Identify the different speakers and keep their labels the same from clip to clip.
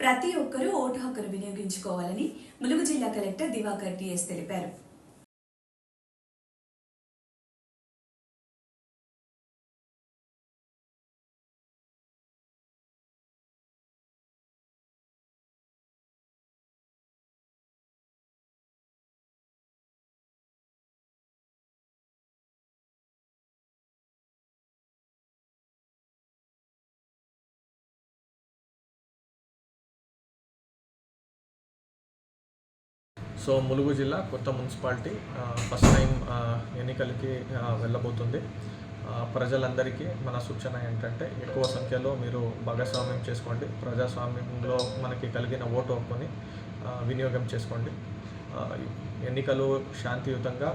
Speaker 1: ప్రతి ఒక్కరూ ఓటు హక్కును వినియోగించుకోవాలని ములుగు జిల్లా కలెక్టర్ దివాకర్ టిఎస్ తెలిపారు.
Speaker 2: సో ములుగు జిల్లా కొత్త మున్సిపాలిటీ ఫస్ట్ టైం ఎన్నికలకి వెళ్ళబోతుంది. ప్రజలందరికీ మన సూచన ఏంటంటే ఎక్కువ సంఖ్యలో మీరు భాగస్వామ్యం చేసుకోండి. ప్రజాస్వామ్యంలో మనకి కలిగిన ఓటు హక్కుని వినియోగం చేసుకోండి. ఎన్నికలు శాంతియుతంగా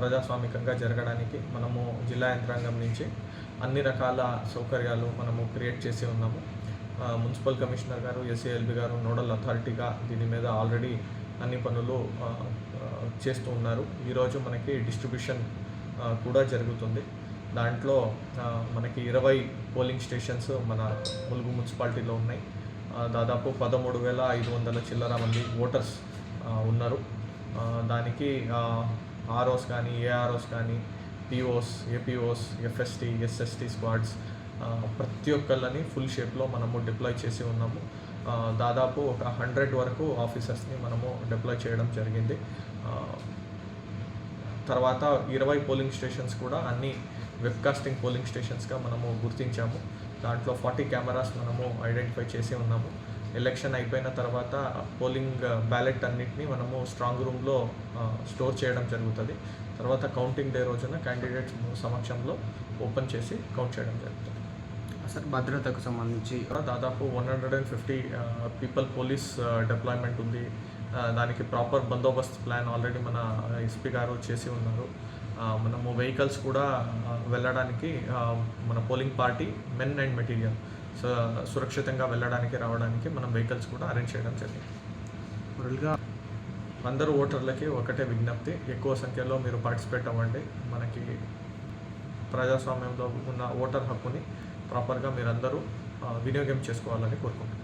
Speaker 2: ప్రజాస్వామికంగా జరగడానికి మనము జిల్లా యంత్రాంగం నుంచి అన్ని రకాల సౌకర్యాలు మనము క్రియేట్ చేసి ఉన్నాము. మున్సిపల్ కమిషనర్ గారు ఎస్ఏఎల్బి గారు నోడల్ అథారిటీగా దీని మీద ఆల్రెడీ అన్ని పనులు చేస్తూ ఉన్నారు. ఈరోజు మనకి డిస్ట్రిబ్యూషన్ కూడా జరుగుతుంది. దాంట్లో మనకి ఇరవై పోలింగ్ స్టేషన్స్ మన ములుగు మున్సిపాలిటీలో ఉన్నాయి. దాదాపు పదమూడు వేల ఐదు వందల చిల్లర మంది ఓటర్స్ ఉన్నారు. దానికి ఆర్ఓస్ కానీ ఏఆర్ఓస్ కానీ POs APOs FST SST squads ప్రతి ఒక్కళ్ళని ఫుల్ షేప్లో మనము డిప్లాయ్ చేసి ఉన్నాము. దాదాపు ఒక హండ్రెడ్ వరకు ఆఫీసర్స్ని మనము డిప్లాయ్ చేయడం జరిగింది. తర్వాత ఇరవై పోలింగ్ స్టేషన్స్ కూడా అన్ని వెబ్కాస్టింగ్ పోలింగ్ స్టేషన్స్గా మనము గుర్తించాము. దాంట్లో ఫార్టీ కెమెరాస్ మనము ఐడెంటిఫై చేసి ఉన్నాము. ఎలక్షన్ అయిపోయిన తర్వాత పోలింగ్ బ్యాలెట్ అన్నిటిని మనము స్ట్రాంగ్ రూమ్లో స్టోర్ చేయడం జరుగుతుంది. తర్వాత కౌంటింగ్ డే రోజున క్యాండిడేట్స్ సమక్షంలో ఓపెన్ చేసి కౌంట్ చేయడం జరుగుతుంది.
Speaker 3: సార్ భద్రతకు సంబంధించి?
Speaker 2: దాదాపు one hundred and fifty people police deployment ఉంది. దానికి ప్రాపర్ బందోబస్త్ ప్లాన్ ఆల్రెడీ మన ఎస్పీ గారు చేసి ఉన్నారు. మనము వెహికల్స్ కూడా వెళ్ళడానికి మన polling party men and material so సురక్షితంగా వెళ్ళడానికి రావడానికి మనం వెహికల్స్ కూడా అరేంజ్ చేయడం జరిగింది.
Speaker 3: ఫుల్గా
Speaker 2: అందరూ ఓటర్లకి ఒకటే విజ్ఞప్తి ఎక్కువ సంఖ్యలో మీరు పార్టిసిపేట్ అవ్వండి. మనకి ప్రజాస్వామ్యంలో ఉన్న ఓటర్ హక్కుని ప్రాపర్గా మీరందరూ వినియోగం చేసుకోవాలని కోరుకుంటున్నాను.